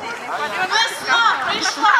Весна прийшла,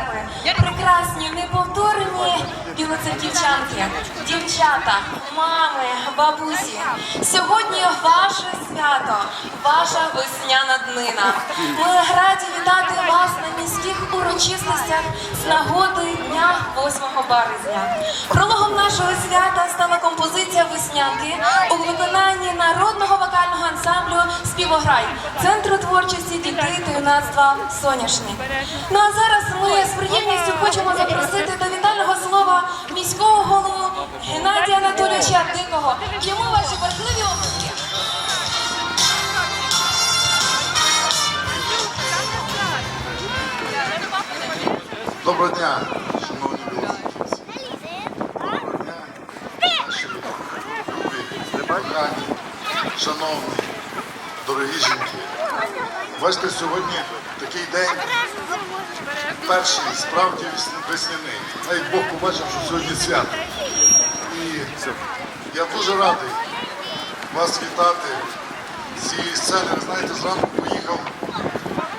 Церкви, прекрасні, неповторні білоцерківчанки, дівчата, мами, бабусі. Сьогодні ваше свято, ваша весняна днина. Ми раді вітати вас на міських урочистостях з нагоди дня 8 березня. Прологом нашого свята стала композиція веснянки народного вокального ансамблю Співограй Центру творчості дітей та юнацтва Соняшник. Ну а зараз ми з приємністю хочемо запросити до вітального слова міського голову Геннадія Анатолійовича Дикого. Йому ваші важливі обласки. Доброго дня, шановні білоцерківці. Доброго дня, наші кохані, шановні, дорогі жінки. Бачите, сьогодні такий день, перший, справді весняний. Навіть Бог побачив, що сьогодні свято. І я дуже радий вас вітати з цієї сцени. Ви знаєте, зранку поїхав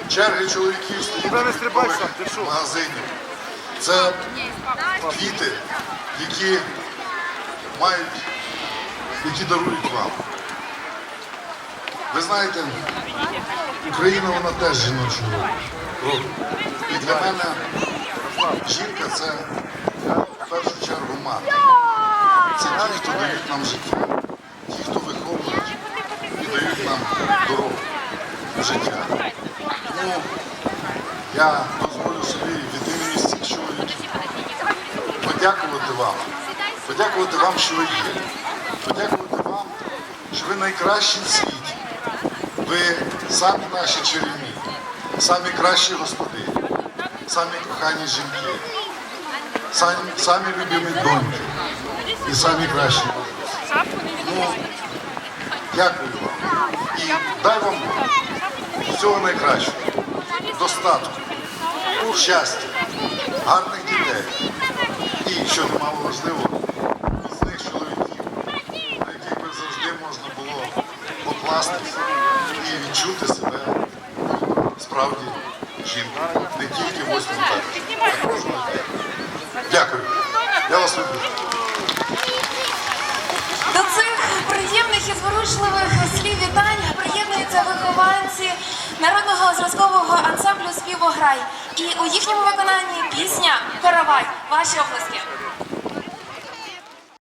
черги чоловіків стоїть в магазині. Це квіти, які мають, які дарують вам. Ви знаєте, Україна вона теж жіночого. І для мене жінка це в першу чергу мати. Це ті, хто дають нам життя, ті, хто виховують і дають нам дорогу життя. Тому я дозволю собі від імені всіх чоловіків подякувати вам, подякувати вам, що ви є, подякувати вам, що ви найкращі в світі. Ви самі наші чарівні, самі кращі господині, самі кохані жінки, самі, самі любимі доньки і самі кращі. Ну, дякую вам. І дай вам всього найкращого, достатку, щастя, гарних дітей. І, що немало важливо, справді жінкою. Не тільки 8 березня, а. Дякую. Я вас люблю. До цих приємних і зворушливих слів вітань приєднуються вихованці народного зразкового ансамблю Співограй. І у їхньому виконанні пісня Каравай. Ваші обласки.